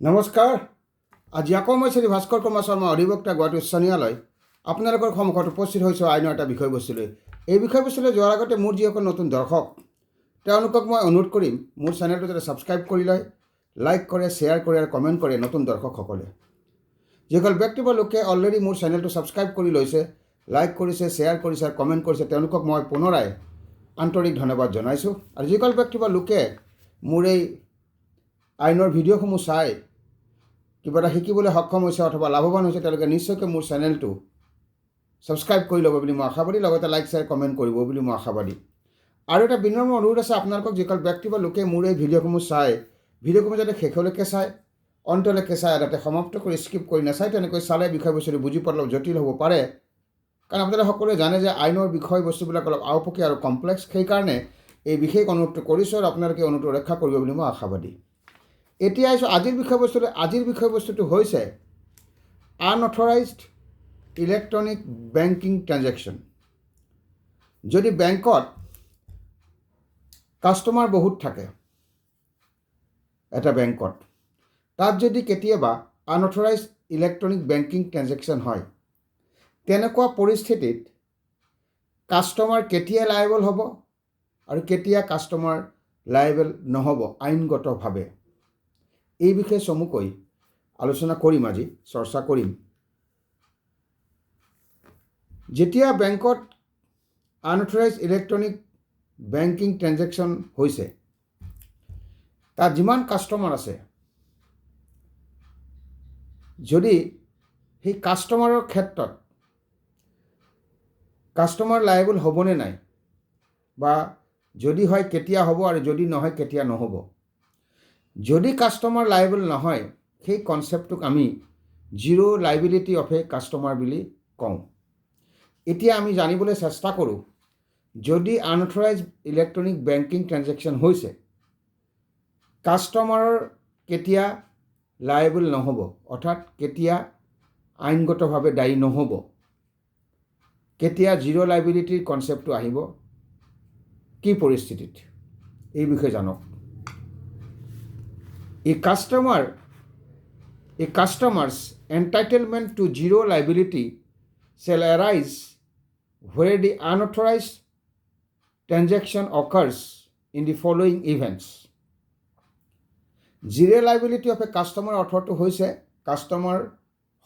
নমস্কাৰ আজি আকৌ মই শ্ৰী ভাস্কৰ কুমাৰ শৰ্মা অধিবক্তা গুৱাহাটী উচ্চ ন্যায়ালয় আপোনালোকৰ সন্মুখত উপস্থিত হৈছোঁ আইনৰ এটা বিষয়বস্তুলৈ। এই বিষয়বস্তুলৈ যোৱাৰ আগতে মোৰ যিসকল নতুন দৰ্শক, তেওঁলোকক মই অনুৰোধ কৰিম, মোৰ চেনেলটো যাতে ছাবস্ক্ৰাইব কৰি লয়, লাইক কৰে, শ্বেয়াৰ কৰে আৰু কমেণ্ট কৰে নতুন দৰ্শকসকলে। যিসকল ব্যক্তি বা লোকে অলৰেডি মোৰ চেনেলটো ছাবস্ক্ৰাইব কৰি লৈছে, লাইক কৰিছে, শ্বেয়াৰ কৰিছে আৰু কমেণ্ট কৰিছে, তেওঁলোকক মই পুনৰাই আন্তৰিক ধন্যবাদ জনাইছোঁ। আৰু যিসকল ব্যক্তি বা লোকে মোৰ এই আইনৰ ভিডিঅ'সমূহ চাই কিবা এটা শিকিবলৈ সক্ষম হৈছে অথবা লাভৱান হৈছে, তেওঁলোকে নিশ্চয়কৈ মোৰ চেনেলটো ছাবস্ক্ৰাইব কৰি ল'ব বুলি মই আশাবাদী লগতে লাইক শ্বেয়াৰ কমেণ্ট কৰিব বুলি মই আশাবাদী আৰু এটা বিনম্ৰ অনুৰোধ আছে আপোনালোকক, যিসকল ব্যক্তি বা লোকে মোৰ এই ভিডিঅ'সমূহ চাই ভিডিঅ'সমূহ যাতে শেষলৈকে চায় অন্তলৈকে চাই যাতে সমাপ্ত কৰি স্কিপ কৰি নাচায়, তেনেকৈ চালে বিষয়বস্তুটো বুজি পোৱাত অলপ জটিল হ'ব পাৰে। কাৰণ আপোনালোকে সকলোৱে জানে যে আইনৰ বিষয়বস্তুবিলাক অলপ আওপকীয়া আৰু কমপ্লেক্স সেইকাৰণে এই বিশেষ অনুৰোধটো কৰিছোঁ আৰু আপোনালোকে অনুৰোধটো ৰক্ষা কৰিব বুলি মই আশাবাদী এতিয়া আজিৰ বিষয়বস্তুটো আজিৰ বিষয়বস্তুটো হৈছে আনঅথৰাইজড ইলেক্ট্ৰনিক বেংকিং ট্ৰেঞ্জেকশ্যন যদি বেংকত কাষ্টমাৰ বহুত থাকে, এটা বেংকত তাত যদি কেতিয়াবা আনঅথৰাইজ ইলেক্ট্ৰনিক বেংকিং ট্ৰেঞ্জেকশ্যন হয়, তেনেকুৱা পৰিস্থিতিত কাষ্টমাৰ কেতিয়া লাইবল হ'ব আৰু কেতিয়া কাষ্টমাৰ লাইবল নহ'ব আইনগতভাৱে। এই বিষয়ে চমুকৈ আলোচনা কৰিম আজি, চৰ্চা কৰিম। যেতিয়া বেংকত আনঅথৰাইজ ইলেক্ট্ৰনিক বেংকিং ট্ৰেঞ্জেকশ্যন হৈছে, তাত যিমান কাষ্টমাৰ আছে, যদি সেই কাষ্টমাৰৰ ক্ষেত্ৰত কাষ্টমাৰ লাইবল হ'বনে নাই বা যদি হয় কেতিয়া হ'ব আৰু যদি নহয় কেতিয়া নহ'ব যদি কাষ্টমাৰ লাইবল নহয়, সেই কনচেপ্টটোক আমি zero' liability of a customer বুলি কওঁ। এতিয়া আমি জানিবলৈ চেষ্টা কৰোঁ, যদি আনঅথৰাইজ ইলেক্ট্ৰনিক বেংকিং ট্ৰেঞ্জেকশ্যন হৈছে কাষ্টমাৰৰ কেতিয়া লাইবল নহ'ব, অৰ্থাৎ কেতিয়া আইনগতভাৱে দায়ী নহ'ব, কেতিয়া জিৰ' লাইবিলিটিৰ কনচেপ্টটো আহিব, কি পৰিস্থিতিত, এই বিষয়ে জানক। A customer, a customer's entitlement to zero liability shall arise where the unauthorized transaction occurs in the following events. Zero' liability of a customer অৰ্থটো হৈছে কাষ্টমাৰ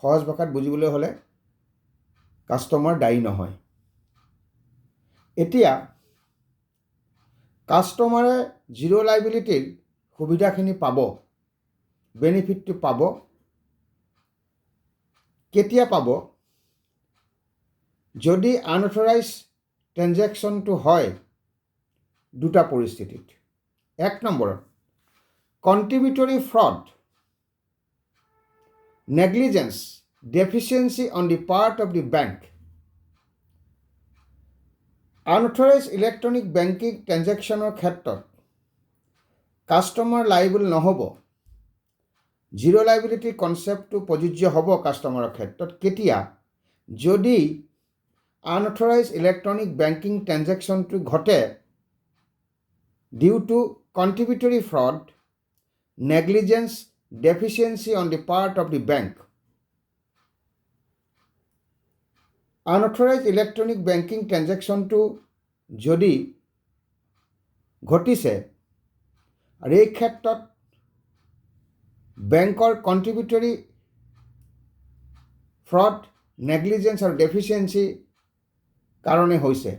সহজ ভাষাত বুজিবলৈ হ'লে কাষ্টমাৰ দায়ী নহয় এতিয়া কাষ্টমাৰে জিৰ' লাইবিলিটিৰ সুবিধাখিনি পাব বেনিফিটটো পাব, কেতিয়া পাব, যদি আনঅথৰাইজ ট্ৰেঞ্জেকশ্যনটো হয় দুটা পৰিস্থিতিত। এক নম্বৰত contributory fraud negligence deficiency on the part of the bank unauthorise electronic banking ট্ৰেঞ্জেকশ্যনৰ ক্ষেত্ৰত কাষ্টমাৰ লাইবল নহ'ব। জিৰ' লাইবিলিটি কনচেপ্টটো প্ৰযোজ্য হ'ব কাষ্টমাৰৰ ক্ষেত্ৰত। কেতিয়া? যদি আনঅথৰাইজ ইলেক্ট্ৰনিক বেংকিং ট্ৰেঞ্জেকশ্যনটো ঘটে due to contributory fraud negligence deficiency on the part of the bank unauthorise electronic banking ট্ৰেঞ্জেকশ্যনটো যদি ঘটিছে, আৰু এই ক্ষেত্ৰত বেংকৰ কণ্ট্ৰিবিউটৰী ফ্ৰড নেগলিজেঞ্চ আৰু ডেফিচিয়েঞ্চি কাৰণে হৈছে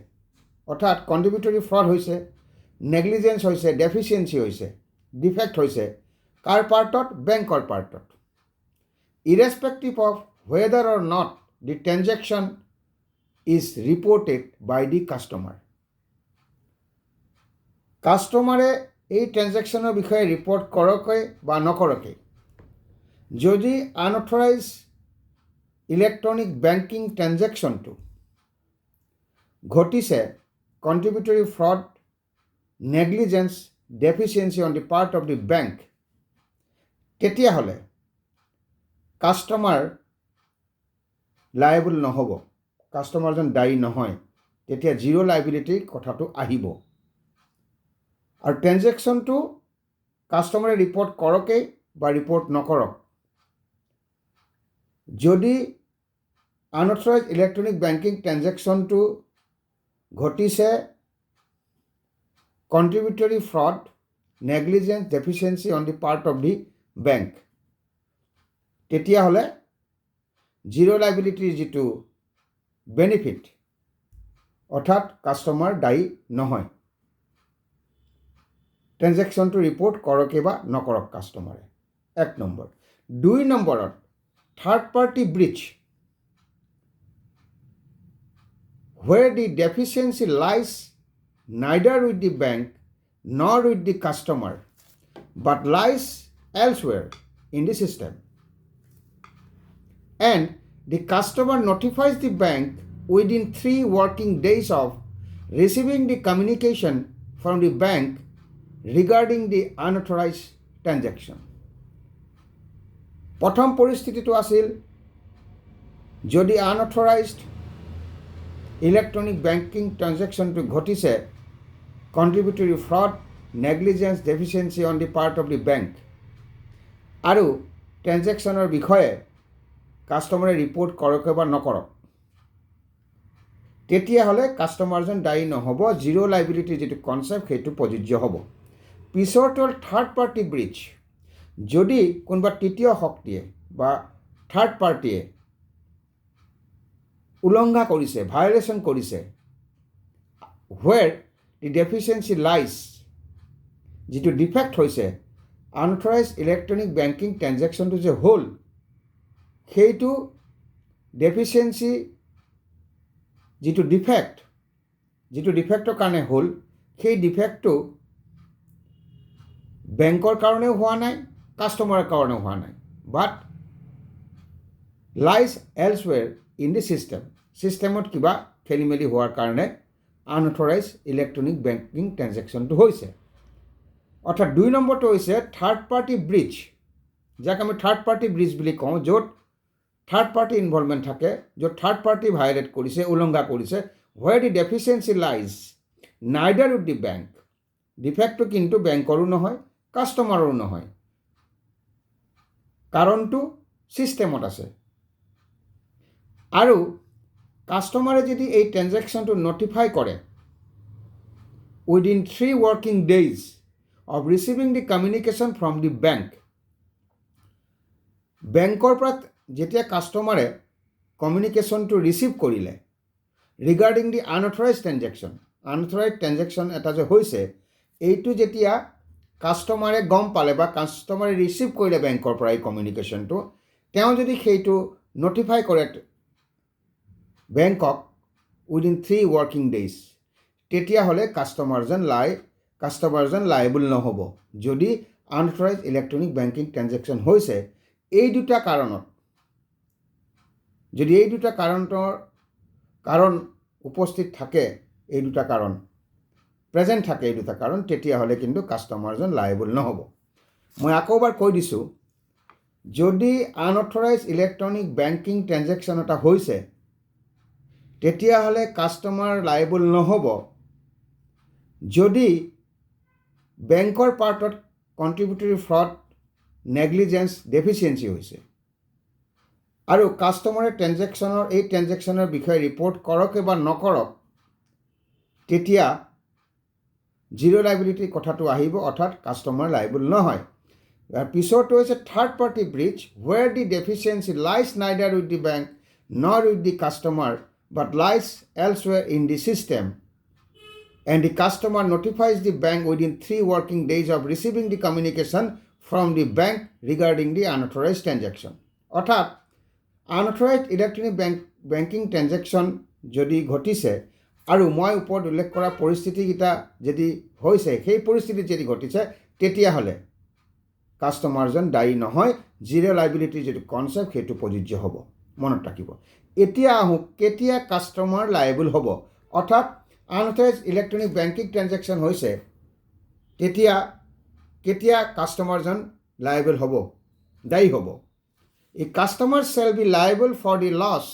অৰ্থাৎ কণ্ট্ৰিবিউটৰী ফ্ৰড হৈছে নেগলিজেঞ্চ হৈছে ডেফিচিয়েঞ্চি হৈছে ডিফেক্ট হৈছে কাৰ পাৰ্টত বেংকৰ পাৰ্টত irrespective of whether or not the transaction is reported by the customer কাষ্টমাৰে এই ট্ৰেঞ্জেকশ্যনৰ বিষয়ে ৰিপৰ্ট কৰকে বা নকৰকে যদি আনঅথৰাইজ ইলেক্ট্ৰনিক বেংকিং ট্ৰেঞ্জেকশ্যনটো ঘটিছে contributory fraud negligence deficiency on the part of the bank তেতিয়াহ'লে কাষ্টমাৰ লাইবল নহ'ব। কাষ্টমাৰজন দায়ী নহয়, তেতিয়া জিৰ' লাইবিলিটিৰ কথাটো আহিব। আৰু ট্ৰেঞ্জেকশ্যনটো কাষ্টমাৰে ৰিপৰ্ট কৰকেই বা ৰিপৰ্ট নকৰক। যদি আনঅথৰাইজ ইলেক্ট্ৰনিক বেংকিং ট্ৰেঞ্জেকশ্যনটো ঘটিছে contributory fraud negligence deficiency on the part of the bank তেতিয়াহ'লে জিৰ' লাইবিলিটিৰ যিটো বেনিফিট অৰ্থাৎ কাষ্টমাৰ দায়ী নহয়। ট্ৰেঞ্জেকশ্যনটো ৰিপৰ্ট কৰকে বা নকৰক কাষ্টমাৰে এক নম্বৰ। দুই নম্বৰত third party breach where the deficiency lies neither with the bank nor with the customer but lies elsewhere in the system. And the customer notifies the bank within 3 working days of receiving the communication from the bank regarding the unauthorized transaction. প্ৰথম পৰিস্থিতিটো আছিল যদি unauthorised electronic banking ট্ৰানজেকশ্যনটো ঘটিছে contributory fraud negligence deficiency on the part of the bank আৰু ট্ৰেঞ্জেকশ্যনৰ বিষয়ে কাষ্টমাৰে report কৰক বা নকৰক, তেতিয়াহ'লে কাষ্টমাৰজন দায়ী নহ'ব, জিৰ' লাইবিলিটিৰ যিটো কনচেপ্ট সেইটো প্ৰযোজ্য হ'ব। পিছৰটো হ'ল থাৰ্ড পাৰ্টি ব্ৰিজ যদি কোনোবা তৃতীয় শক্তিয়ে বা থাৰ্ড পাৰ্টিয়ে উলংঘা কৰিছে ভায়লেশ্যন কৰিছে হুৱেৰ দি ডেফিচিয়েঞ্চি লাইজ যিটো ডিফেক্ট হৈছে আনঅথৰাইজ ইলেক্ট্ৰনিক বেংকিং ট্ৰেঞ্জেকশ্যনটো যে হ'ল, সেইটো ডেফিচিয়েঞ্চি যিটো ডিফেক্ট যিটো ডিফেক্টৰ কাৰণে হ'ল, সেই ডিফেক্টটো বেংকৰ কাৰণেও হোৱা নাই কাষ্টমাৰৰ কাৰণেও হোৱা নাই but lies elsewhere in the system ছিষ্টেমত কিবা খেলি মেলি হোৱাৰ কাৰণে আনঅথৰাইজ ইলেক্ট্ৰনিক বেংকিং ট্ৰেঞ্জেকশ্যনটো হৈছে অৰ্থাৎ দুই নম্বৰটো হৈছে থাৰ্ড পাৰ্টি ব্ৰিজ যাক আমি থাৰ্ড পাৰ্টি ব্ৰিজ বুলি কওঁ য'ত থাৰ্ড পাৰ্টি ইনভলভমেণ্ট থাকে য'ত থাৰ্ড পাৰ্টি ভায়লেট কৰিছে উলংঘা কৰিছে where the deficiency lies neither with the bank ডিফেক্টটো কিন্তু বেংকৰো নহয় কাষ্টমাৰৰো নহয় কাৰণটো ছিষ্টেমত আছে। আৰু কাষ্টমাৰে যদি এই ট্ৰেঞ্জেকশ্যনটো নটিফাই কৰে within three working days of receiving the communication from the bank বেংকৰ পৰা যেতিয়া কাষ্টমাৰে কমিউনিকেশ্যনটো ৰিচিভ কৰিলে regarding the unauthorise transaction unauthorise transaction এটা যে হৈছে, এইটো যেতিয়া কাষ্টমাৰে গম পালে বা কাষ্টমাৰে ৰিচিভ কৰিলে বেংকৰ পৰা এই কমিউনিকেশ্যনটো তেওঁ যদি সেইটো নটিফাই কৰে বেংকক উইদিন থ্ৰী ৱৰ্কিং ডেইজ তেতিয়াহ'লে কাষ্টমাৰজন লাই কাষ্টমাৰজন লাইবল নহ'ব। যদি আনঅথৰাইজ ইলেক্ট্ৰনিক বেংকিং ট্ৰেঞ্জেকশ্যন হৈছে, এই দুটা কাৰণত, যদি এই দুটা কাৰণৰ কাৰণ উপস্থিত থাকে, এই দুটা কাৰণ প্ৰেজেণ্ট থাকে এই দুটা কাৰণ তেতিয়াহ'লে কিন্তু কাষ্টমাৰজন লাইবল নহ'ব। মই আকৌ এবাৰ কৈ দিছোঁ, যদি আনঅথৰাইজ ইলেক্ট্ৰনিক বেংকিং ট্ৰেঞ্জেকশ্যন এটা হৈছে তেতিয়াহ'লে কাষ্টমাৰ লাইবল নহ'ব। যদি বেংকৰ পাৰ্টত কণ্ট্ৰিবিউটৰী ফ্ৰড নেগলিজেঞ্চ ডেফিচিয়েঞ্চি হৈছে, আৰু কাষ্টমাৰে ট্ৰেঞ্জেকশ্যনৰ এই ট্ৰেঞ্জেকশ্যনৰ বিষয়ে ৰিপৰ্ট কৰকে বা নকৰক, তেতিয়া জিৰ' লাইবিলিটিৰ কথাটো আহিব, অৰ্থাৎ কাষ্টমাৰ লাইবল নহয় ইয়াৰ পিছৰটো হৈছে third party breach where the deficiency lies neither with the bank nor with the customer but lies elsewhere in the system and the customer notifies the bank within three working days of receiving the communication from the bank regarding the unauthorized transaction. অৰ্থাৎ unauthorised electronic bank banking transaction যদি ঘটিছে আৰু মই ওপৰত উল্লেখ কৰা পৰিস্থিতিকেইটা যদি হৈছে, সেই পৰিস্থিতিত যদি ঘটিছে, তেতিয়াহ'লে কাষ্টমাৰজন দায়ী নহয় জিৰ' লাইবিলিটিৰ যিটো কনচেপ্ট সেইটো প্ৰযোজ্য হ'ব, মনত ৰাখিব। এতিয়া আহোঁ, কেতিয়া কাষ্টমাৰ লাইবল হ'ব? অৰ্থাৎ আনঅথৰাইজ ইলেক্ট্ৰনিক বেংকিং ট্ৰেঞ্জেকশ্যন হৈছে, তেতিয়া, কেতিয়া কাষ্টমাৰজন লাইবল হ'ব? দায়ী হ'ব। এই customer shall be liable for the loss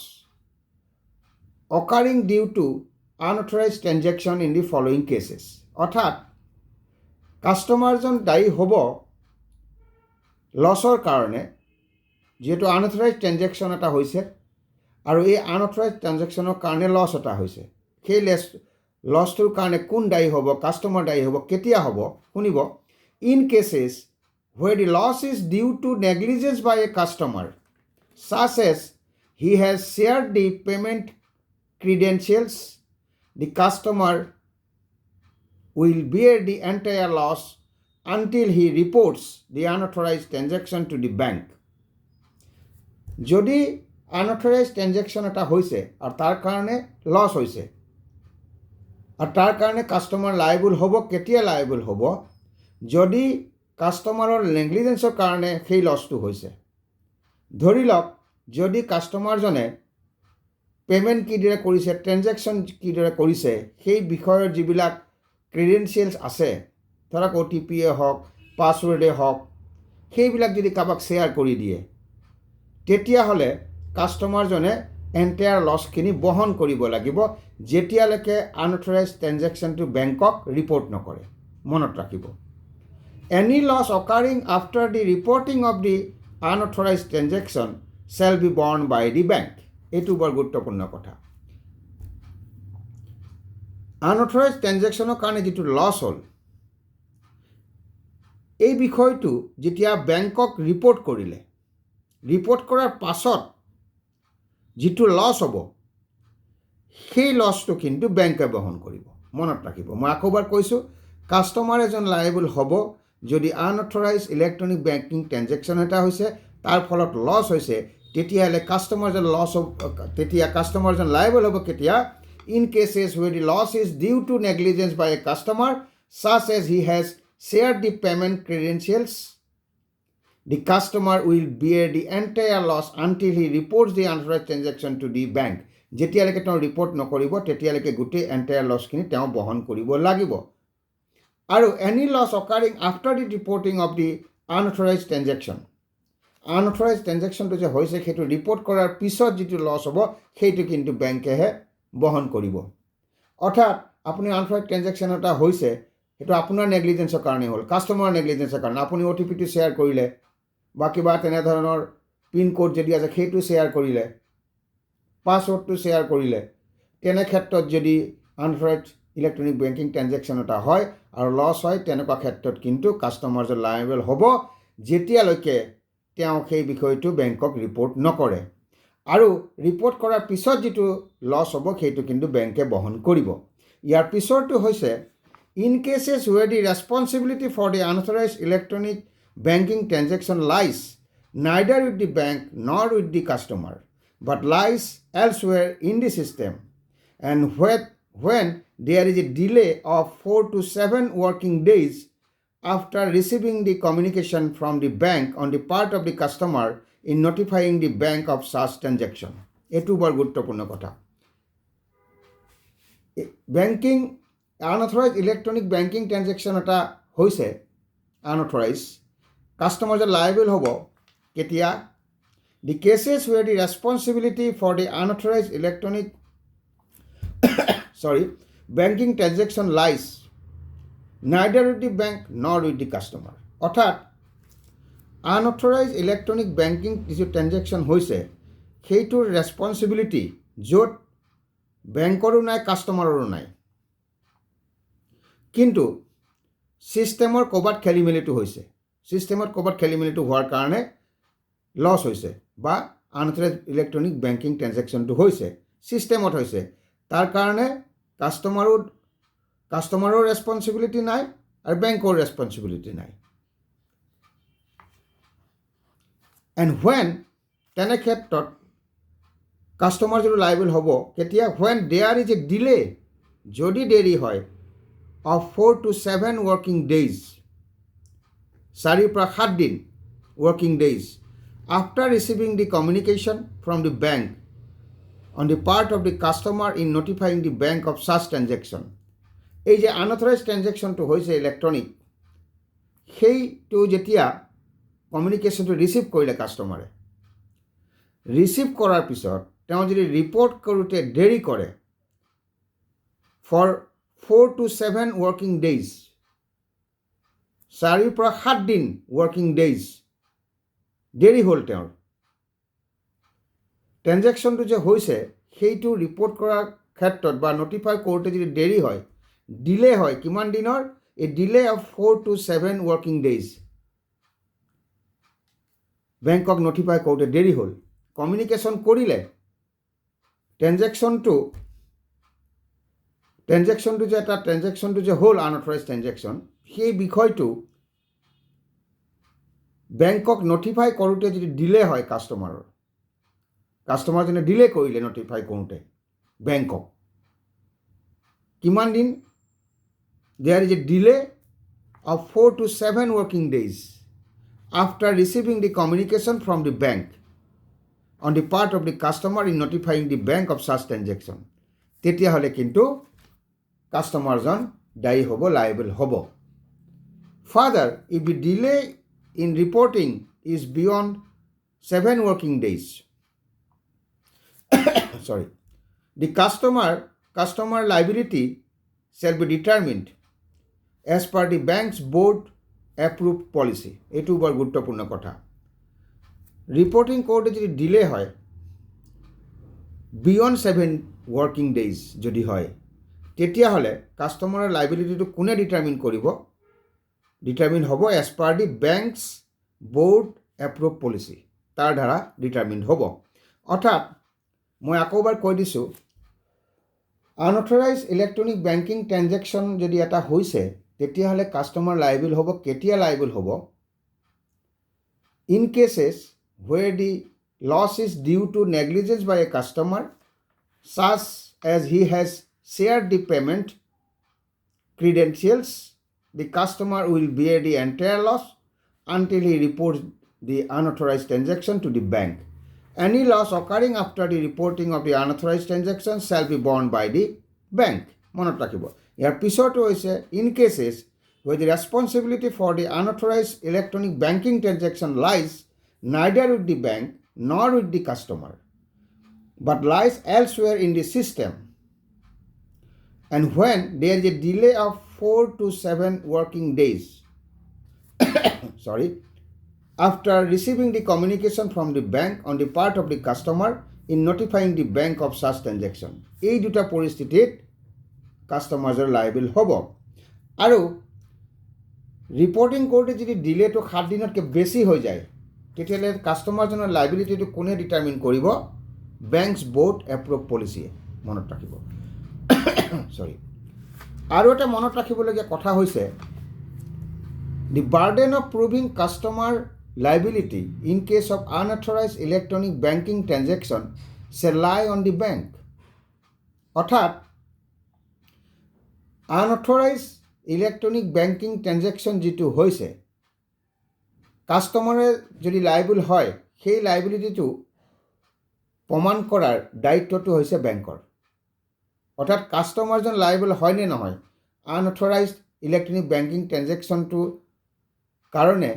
occurring due to unauthorised transaction in the following cases অৰ্থাৎ কাষ্টমাৰজন দায়ী হ'ব লছৰ কাৰণে যিহেতু আনঅথৰাইজ ট্ৰেঞ্জেকশ্যন এটা হৈছে আৰু এই আনঅথৰাইজ ট্ৰেঞ্জেকশ্যনৰ কাৰণে লছ এটা হৈছে। সেই লেছ লছটোৰ কাৰণে কোন দায়ী হ'ব কাষ্টমাৰ দায়ী হ'ব কেতিয়া হ'ব শুনিব। In cases where the loss is due to negligence by a customer, such as he has shared the payment credentials, the customer will bear the entire loss until he reports the unauthorized transaction to the bank. যদি unauthorise transaction এটা হৈছে আৰু তাৰ কাৰণে loss হৈছে আৰু তাৰ কাৰণে কাষ্টমাৰ লাইবল হ'ব, কেতিয়া লাইবল হ'ব যদি কাষ্টমাৰৰ নেগলিজেঞ্চৰ কাৰণে সেই লছটো হৈছে ধৰি লওক, যদি কাষ্টমাৰজনে পে'মেণ্ট কিদৰে কৰিছে ট্ৰেঞ্জেকশ্যন কিদৰে কৰিছে, সেই বিষয়ৰ যিবিলাক ক্ৰিডেঞ্চিয়েলছ আছে, ধৰক অ' টি পিয়ে হওক, পাছৱৰ্ডে হওক, সেইবিলাক যদি কাৰোবাক শ্বেয়াৰ কৰি দিয়ে, তেতিয়াহ'লে কাষ্টমাৰজনে এণ্টায়াৰ লছখিনি বহন কৰিব লাগিব, যেতিয়ালৈকে আনঅথৰাইজ ট্ৰেঞ্জেকশ্যনটো বেংকক ৰিপৰ্ট নকৰে, মনত ৰাখিব। any loss occurring after the reporting of the unauthorized transaction shall be borne by the bank এইটো বৰ গুৰুত্বপূৰ্ণ কথা। আনঅথৰাইজ ট্ৰেঞ্জেকশ্যনৰ কাৰণে যিটো লছ হ'ল, এই বিষয়টো যেতিয়া বেংকক ৰিপৰ্ট কৰিলে ৰিপৰ্ট কৰাৰ পাছত যিটো লছ হ'ব, সেই লছটো কিন্তু বেংকে বহন কৰিব, মনত ৰাখিব। মই আকৌ এবাৰ কৈছোঁ কাষ্টমাৰ এজন লাইবল হ'ব যদি আনঅথৰাইজ ইলেক্ট্ৰনিক বেংকিং ট্ৰেঞ্জেকশ্যন এটা হৈছে, তাৰ ফলত লছ হৈছে তেতিয়াহ'লে কাষ্টমাৰজন লছ হ'ব তেতিয়া কাষ্টমাৰজন লাইবল হ'ব কেতিয়া? In cases where the loss is due to negligence by a customer such as he has share the payment credentials the customer will bear the entire loss until he reports the unauthorised transaction to the bank যেতিয়ালৈকে তেওঁ report নকৰিব তেতিয়ালৈকে গোটেই entire লছখিনি তেওঁ বহন কৰিব লাগিব। আৰু any loss occurring after the reporting of the unauthorised transaction unauthorised ট্ৰেঞ্জেকশ্যনটো যে হৈছে সেইটো ৰিপৰ্ট কৰাৰ পিছত যিটো লছ হ'ব, সেইটো কিন্তু বেংকেহে বহন কৰিব। অৰ্থাৎ আপুনি আনঅথৰাইজ ট্ৰেঞ্জেকশ্যন এটা হৈছে, সেইটো আপোনাৰ নেগলিজেঞ্চৰ কাৰণে হ'ল কাষ্টমাৰৰ নেগলিজেঞ্চৰ কাৰণে। আপুনি অ' টি পিটো শ্বেয়াৰ কৰিলে বা কিবা তেনেধৰণৰ পিনক'ড যদি আছে, সেইটো শ্বেয়াৰ কৰিলে পাছৱৰ্ডটো শ্বেয়াৰ কৰিলে, তেনে ক্ষেত্ৰত যদি আনঅথৰাইজ ইলেক্ট্ৰনিক বেংকিং ট্ৰেঞ্জেকশ্যন এটা হয় আৰু লছ হয়, তেনেকুৱা ক্ষেত্ৰত কিন্তু কাষ্টমাৰজন লাইবেল হ'ব, যেতিয়ালৈকে তেওঁ সেই বিষয়টো বেংকক ৰিপৰ্ট নকৰে। আৰু ৰিপৰ্ট কৰাৰ পিছত যিটো লছ হ'ব, সেইটো কিন্তু বেংকে বহন কৰিব। ইয়াৰ পিছৰটো হৈছে in cases where the responsibility for the unauthorised electronic banking transaction lies neither with the bank nor with the customer but lies elsewhere in the system and what when there is a delay of 4 to 7 working days after receiving the communication from the bank on the part of the customer in notifying the bank of such transaction এইটো বৰ গুৰুত্বপূৰ্ণ কথা banking unauthorise electronic banking transaction এটা হৈছে unauthorised customer যে liable হ'ব কেতিয়া the cases where the responsibility for the unauthorised electronic sorry, banking transaction lies neither with the bank nor with the customer. অৰ্থাৎ আনঅথৰাইজ ইলেক্ট্ৰনিক বেংকিং যিটো transaction হৈছে সেইটোৰ responsibility য'ত বেংকৰো নাই কাষ্টমাৰৰো নাই। কিন্তু ছিষ্টেমৰ ক'ৰবাত খেলি মেলিটো হৈছে। ছিষ্টেমত ক'ৰবাত খেলি মেলিটো হোৱাৰ কাৰণে লছ হৈছে বা আনঅথৰাইজ ইলেক্ট্ৰনিক বেংকিং ট্ৰেঞ্জেকশ্যনটো হৈছে ছিষ্টেমত হৈছে। তাৰ কাৰণে কাষ্টমাৰো কাষ্টমাৰৰ ৰেচপনচিবিলিটি নাই আৰু বেংকৰ ৰেচপনচিবিলিটি নাই। এণ্ড হোৱেন তেনে ক্ষেত্ৰত কাষ্টমাৰ যিটো লাইবল হ'ব, কেতিয়া? When there is a delay যদি দেৰি হয় of four to seven working days চাৰিৰ পৰা সাত দিন working days after receiving the communication from the bank on the part of the customer in notifying the bank of such transaction এই যে unauthorised ট্ৰেঞ্জেকশ্যনটো হৈছে ইলেক্ট্ৰনিক সেইটো যেতিয়া কমিউনিকেশ্যনটো ৰিচিভ কৰিলে কাষ্টমাৰে ৰিচিভ কৰাৰ পিছত তেওঁ যদি ৰিপৰ্ট কৰোঁতে দেৰি কৰে for four to seven working days চাৰিৰ পৰা সাত দিন ৱৰ্কিং ডেইজ দেৰি হ'ল তেওঁৰ। ট্ৰেঞ্জেকশ্যনটো যে হৈছে, সেইটো ৰিপৰ্ট কৰাৰ ক্ষেত্ৰত বা নটিফাই কৰোঁতে যদি দেৰি হয় ডিলে হয়, কিমান দিনৰ? এই delay of four to seven working days বেংকক নটিফাই কৰোঁতে দেৰি হ'ল। কমিউনিকেশ্যন কৰিলে। ট্ৰেঞ্জেকশ্যনটো ট্ৰেঞ্জেকশ্যনটো যে এটা ট্ৰেঞ্জেকশ্যনটো যে হ'ল আনঅথৰাইজ ট্ৰেঞ্জেকশ্যন সেই বিষয়টো বেংকক নটিফাই কৰোঁতে যদি ডিলে হয় কাষ্টমাৰৰ কাষ্টমাৰজনে ডিলে কৰিলে নটিফাই কৰোঁতে বেংকক কিমান দিন? there is a delay of four to seven working days after receiving the communication from the bank on the part of the customer in notifying the bank of charge transaction তেতিয়াহ'লে কিন্তু কাষ্টমাৰজন দায়ী হ'ব liable হ'ব further if the delay in reporting is beyond seven working days sorry the customer customer liability shall be determined as per the bank's board approved policy. এইটো বৰ গুৰুত্বপূৰ্ণ কথা। Reporting কৰোঁতে যদি ডিলে হয় বিয়ণ্ড ছেভেন ৱৰ্কিং ডেইজ যদি হয় তেতিয়াহ'লে কাষ্টমাৰৰ লাইবিলিটিটো কোনে ডিটাৰমিন কৰিব? ডিটাৰমিন হ'ব as per the bank's board approve policy তাৰ দ্বাৰা ডিটাৰমিন হ'ব। অৰ্থাৎ, মই আকৌ এবাৰ কৈ দিছোঁ আনঅথৰাইজ ইলেক্ট্ৰনিক বেংকিং ট্ৰেঞ্জেকশ্যন যদি এটা হৈছে তেতিয়াহ'লে কাষ্টমাৰ লাইবল হ'ব কেতিয়া লাইবল হ'ব in cases where the loss is due to negligence by a customer such as he has share the payment credentials, the customer will bear the entire loss until he reports the unauthorized transaction to the bank. Any loss occurring after the reporting of the unauthorized transaction shall be borne by the bank. মনত ৰাখিব ইয়াৰ পিছতো হৈছে in cases where the responsibility for the unauthorized electronic banking transaction lies neither with the bank nor with the customer, but lies elsewhere in the system and when there is a delay of 4 to 7 working days sorry after receiving the communication from the bank on the part of the customer in notifying the bank of such transaction এই দুটা পৰিস্থিতিত কাষ্টমাৰজৰ liable হ'ব। আৰু reporting কৰোঁতে যদি ডিলেটো সাত দিনতকৈ বেছি হৈ যায়, তেতিয়াহ'লে কাষ্টমাৰজনৰ লাইবিলিটিটো কোনে ডিটাৰমিন কৰিব? বেংকছ ব'ৰ্ড এপ্ৰুভ পলিচিয়ে মনত ৰাখিব। চৰি আৰু এটা মনত ৰাখিবলগীয়া কথা হৈছে the burden of proving customer liability in case of unauthorised electronic banking transaction shall lie on the bank অৰ্থাৎ আনঅথৰাইজ ইলেক্ট্ৰনিক বেংকিং ট্ৰেঞ্জেকশ্যন যিটো হৈছে, কাষ্টমাৰে যদি লাইবল হয়, সেই লাইবিলিটিটো প্ৰমাণ কৰাৰ দায়িত্বটো হৈছে বেংকৰ। অৰ্থাৎ কাষ্টমাৰজন লাইবল হয়নে নহয় আনঅথৰাইজ ইলেক্ট্ৰনিক বেংকিং ট্ৰেঞ্জেকশ্যনটোৰ কাৰণে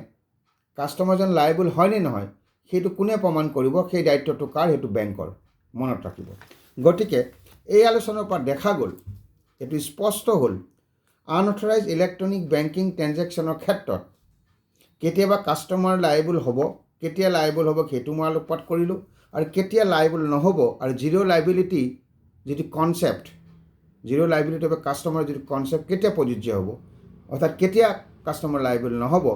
কাষ্টমাৰজন লাইবল হয়নে নহয়, সেইটো কোনে প্ৰমাণ কৰিব, সেই দায়িত্বটো কাৰ, সেইটো বেংকৰ। মনত ৰাখিব। গতিকে, এই আলোচনাৰ পৰা দেখা গ'ল এইটো স্পষ্ট হ'ল আনঅথৰাইজ ইলেক্ট্ৰনিক বেংকিং ট্ৰেঞ্জেকশ্যনৰ ক্ষেত্ৰত। কেতিয়াবা কাষ্টমাৰ লাইবল হ'ব, কেতিয়া লাইবল হ'ব সেইটো মই আলোকপাত কৰিলোঁ, আৰু কেতিয়া লাইবল নহ'ব, আৰু জিৰ' লাইবিলিটি যিটো কনচেপ্ট জিৰ' লাইবিলিটি বা কাষ্টমাৰ যিটো কনচেপ্ট কেতিয়া প্ৰযোজ্য হ'ব, অৰ্থাৎ কেতিয়া কাষ্টমাৰ লাইবল নহ'ব,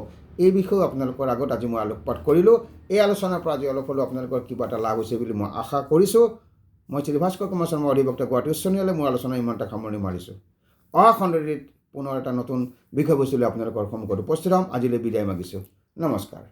এই বিষয়েও আপোনালোকৰ আগত আজি মই আলোকপাত কৰিলোঁ। এই আলোচনাৰ পৰা আজি অলপ হ'লেও আপোনালোকৰ কিবা এটা লাভ হৈছে বুলি মই আশা কৰিছোঁ। মই শ্ৰী ভাস্কৰ কুমাৰ শৰ্মা অধিবক্তা গুৱাহাটী উচ্চ ন্যায়ালয়ে মোৰ আলোচনা ইমানটা সামৰণি মাৰিছোঁ। অহা খণ্ডটিত পুনৰ এটা নতুন বিষয়বস্তুলৈ আপোনালোকৰ সন্মুখত উপস্থিত হ'ম। আজিলৈ বিদায় মাগিছোঁ। নমস্কাৰ।